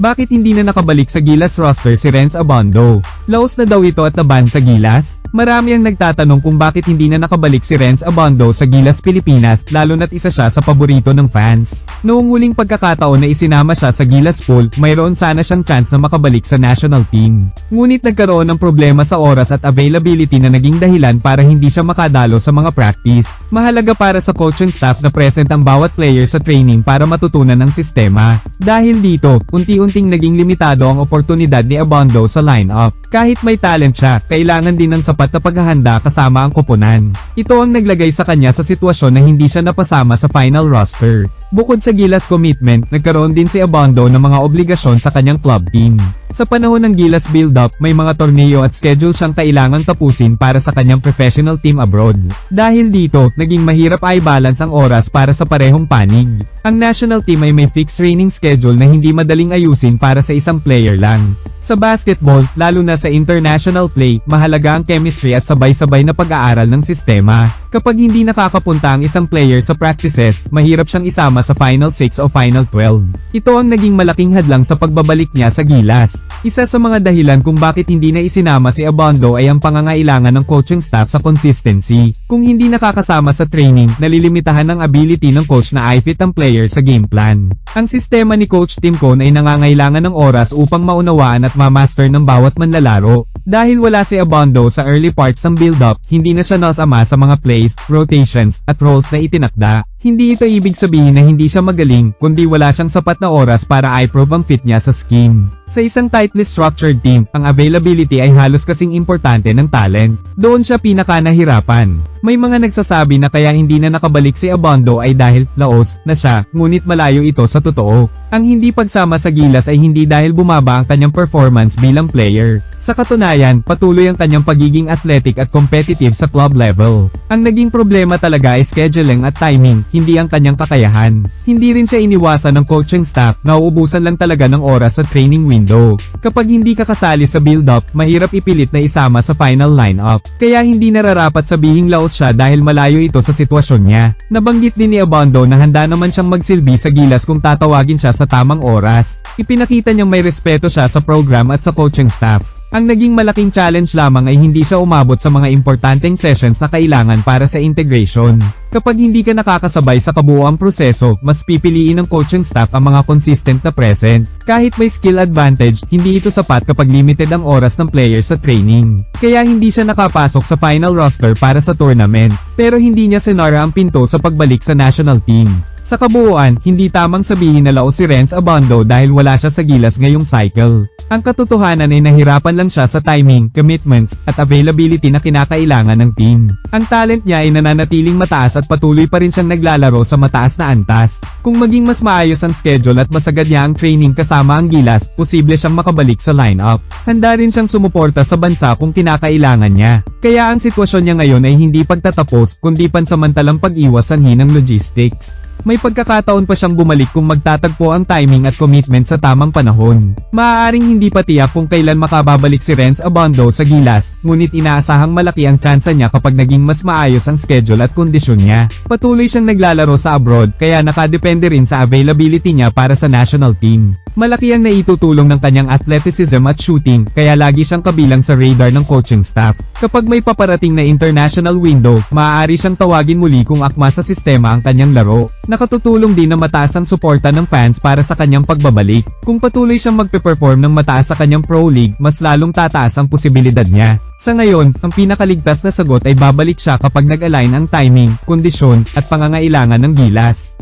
Bakit hindi na nakabalik sa Gilas roster si Renz Abondo? Laos na daw ito at naban sa Gilas? Marami ang nagtatanong kung bakit hindi na nakabalik si Renz Abondo sa Gilas Pilipinas lalo na't isa siya sa paborito ng fans. Noong huling pagkakataon na isinama siya sa Gilas pool, mayroon sana siyang chance na makabalik sa national team. Ngunit nagkaroon ng problema sa oras at availability na naging dahilan para hindi siya makadalo sa mga practice. Mahalaga para sa coach and staff na present ang bawat player sa training para matutunan ng sistema. Dahil dito, unti-unting naging limitado ang oportunidad ni Abondo sa lineup. Kahit may talent siya, kailangan din ng sapat na paghahanda kasama ang koponan. Ito ang naglagay sa kanya sa sitwasyon na hindi siya napasama sa final roster. Bukod sa Gilas commitment, nagkaroon din si Abondo ng mga obligasyon sa kanyang club team. Sa panahon ng Gilas build-up, may mga torneo at schedule siyang kailangang tapusin para sa kanyang professional team abroad. Dahil dito, naging mahirap ay balance ang oras para sa parehong panig. Ang national team ay may fixed training schedule na hindi madaling ayusin para sa isang player lang. Sa basketball, lalo na sa international play, mahalaga ang chemistry at sabay-sabay na pag-aaral ng sistema. Kapag hindi nakakapunta ang isang player sa practices, mahirap siyang isama sa Final 6 o Final 12. Ito ang naging malaking hadlang sa pagbabalik niya sa Gilas. Isa sa mga dahilan kung bakit hindi na isinama si Abondo ay ang pangangailangan ng coaching staff sa consistency. Kung hindi nakakasama sa training, nalilimitahan ng ability ng coach na i-fit ang player sa game plan. Ang sistema ni Coach Tim Cone ay nangangailangan ng oras upang maunawaan at ma-master ng bawat manlalaro. Dahil wala si Abondo sa early parts ng build-up, hindi na siya nasama sa mga plays, rotations, at roles na itinakda. Hindi ito ibig sabihin na hindi siya magaling, kundi wala siyang sapat na oras para i-prove ang fit niya sa scheme. Sa isang tightly structured team, ang availability ay halos kasing importante ng talent. Doon siya pinaka nahirapan. May mga nagsasabi na kaya hindi na nakabalik si Abondo ay dahil laos na siya, ngunit malayo ito sa totoo. Ang hindi pagsama sa Gilas ay hindi dahil bumaba ang kanyang performance bilang player. Sa katunayan, patuloy ang kanyang pagiging athletic at competitive sa club level. Ang naging problema talaga ay scheduling at timing, hindi ang kanyang kakayahan. Hindi rin siya iniwasan ng coaching staff, nauubusan lang talaga ng oras sa training window. Kapag hindi ka kasali sa build-up, mahirap ipilit na isama sa final lineup. Kaya hindi nararapat sabihing laos siya dahil malayo ito sa sitwasyon niya. Nabanggit din ni Abondo na handa naman siyang magsilbi sa gilas kung tatawagin siya sa tamang oras. Ipinakita niyang may respeto siya sa program at sa coaching staff. Ang naging malaking challenge lamang ay hindi siya umabot sa mga importanteng sessions na kailangan para sa integration. Kapag hindi ka nakakasabay sa kabuoang proseso, mas pipiliin ng coaching staff ang mga consistent na present. Kahit may skill advantage, hindi ito sapat kapag limited ang oras ng player sa training. Kaya hindi siya nakapasok sa final roster para sa tournament, pero hindi niya sinara ang pinto sa pagbalik sa national team. Sa kabuuan, hindi tamang sabihin na lao si Renz Abondo dahil wala siya sa gilas ngayong cycle. Ang katotohanan ay nahirapan lang siya sa timing, commitments, at availability na kinakailangan ng team. Ang talent niya ay nananatiling mataas at patuloy pa rin siyang naglalaro sa mataas na antas. Kung maging mas maayos ang schedule at masagad niya ang training kasama ang gilas, posible siyang makabalik sa lineup. Handa rin siyang sumuporta sa bansa kung kinakailangan niya. Kaya ang sitwasyon niya ngayon ay hindi pagtatapos, kundi pansamantalang pag-iwas sanhi ng logistics. May pagkakataon pa siyang bumalik kung magtatagpo ang timing at commitment sa tamang panahon. Maaaring hindi pa tiyak kung kailan makababalik si Renz Abondo sa Gilas, ngunit inaasahang malaki ang tsansa niya kapag naging mas maayos ang schedule at kondisyon niya. Patuloy siyang naglalaro sa abroad kaya nakadepende rin sa availability niya para sa national team. Malaki ang naitutulong ng kanyang athleticism at shooting kaya lagi siyang kabilang sa radar ng coaching staff. Kapag may paparating na international window, maaari siyang tawagin muli kung akma sa sistema ang kanyang laro. Nakatutulong din na mataas ang suporta ng fans para sa kanyang pagbabalik. Kung patuloy siyang magpe-perform ng mataas sa kanyang pro league, mas lalong tataas ang posibilidad niya. Sa ngayon, ang pinakaligtas na sagot ay babalik siya kapag nag-align ang timing, kondisyon, at pangangailangan ng gilas.